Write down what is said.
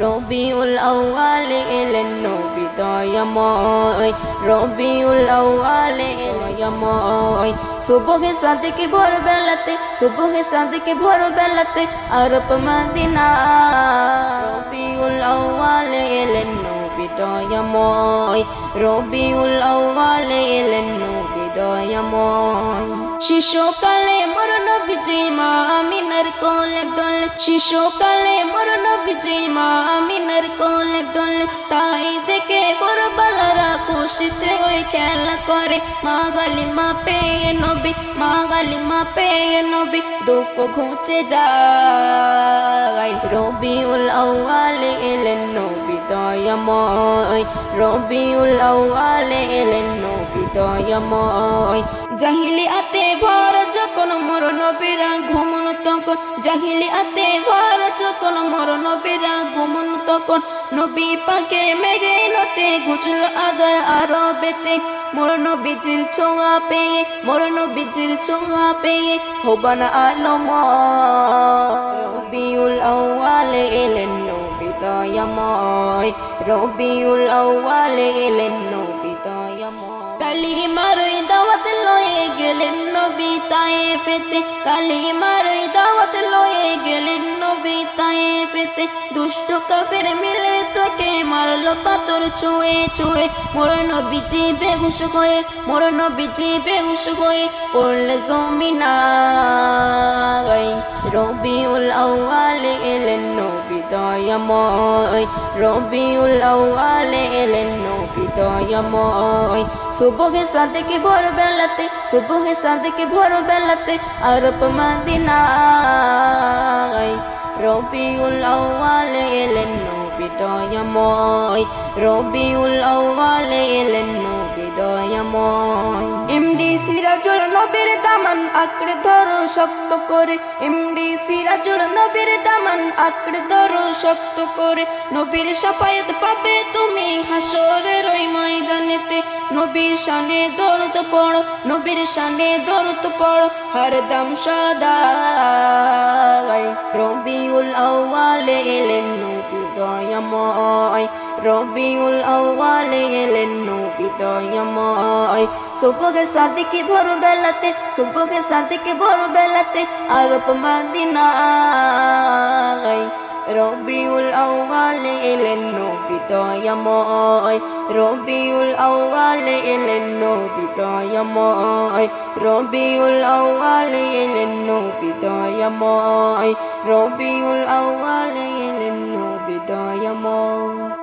রবিউল আউয়ালে এলেন নবী দয়াময়, রবিউল আউয়ালে দয়াময়। সুবহে সাদিকে ভোর বেলাতে সুবহে সাদিকে ভোর বেলাতে আরব মদিনা। রবিউল আউয়ালে এলেন নবী দয়াময়, রবিউল আউয়ালে এলেন নবী দয়াময় শিশুকালে মোর নবীজি মা আমিনার কোলে দোল। শিশুকালে মোর নবীজি মা আমিনার কোলে দোল। তাই দেখে করবালারা খুশিতে ওই খেলা করে। মা গালি মা পেয়ে নবী, মা গালি মা পেয়ে নবী, দুঃখ ঘুচে যায়। রবিউল আউয়ালে এলেন নবী দয়াময়। রবিউল আউয়ালে এলেন নবী দয়াময়। জাহিলি আতে ভর যখন মর নবীরা ঘুমন তখন জাহিলি আতে ভর যখন মর নবীরা ঘুমন তখন, নবী পাকে মেঘে নতে ঘুচল আদর আরও বেতে মোর নবীজির ছোঁয়া পেয়ে, মোর নবীজির ছোঁয়া পেয়ে হবান আলম। রবিউল আউয়ালে এলেন দয়াময় রবিউল আউয়ালে এলেন নবী দয়াময়। কালি মারই দাওয়াত লয়ে গেলেন নবী তায়ে ফেতে কালি মারই দাওয়াত লয়ে গেলেন নবী তায়ে ফেতে দুষ্ট কাফের মিলে তাকে মারলো পাথর ছুঁয়ে ছুঁয়ে। মোর নবীজি বেহুশ হয়ে, মোর নবীজি বেহুশ হয়ে পড়লে জমিনাই রবিউল আউয়ালে দয়াময় রবিউল আউয়ালে এলেন নবী দয়াময়। সুবহে সাদেকে ভোর বেলাতে সুবহে সাদেকে ভোর বেলাতে আরব মদিনায়। রবিউল আউয়ালে এলেন নবী দয়াময়। রবিউল আউয়ালে এলেন নবী দয়াময়। এমডি সিরাজুল নবীর দামান আঁকড়ে ধরো শক্ত করে। এমডি সিরাজুল নবীর দামান আঁকড়ে ধরো শক্ত করে। নবীর সাফায়াত পাবে তুমি হাসরের ওই ময়দানেতে। নবীর শানে দরদ পড়ো, নবীর শানে দরদ পড়ো হরদম সদাই রবিউল আউয়ালে এলেন নবী দয়াময়। রবিউল আউয়ালে এলেন নবী দয়াময় সুবহে সাদিকে ভোর বেলাতে সুবহে সাদিকে ভোর বেলাতে আরব মদিনায় রবিউল আউয়ালে এলেন নবী দয়াময় রবিউল আউয়ালে এলেন নবী দয়াময় রবিউল আউয়ালে এলেন নবী দয়াময় রবিউল আউয়ালে এলেন নবী দয়াময়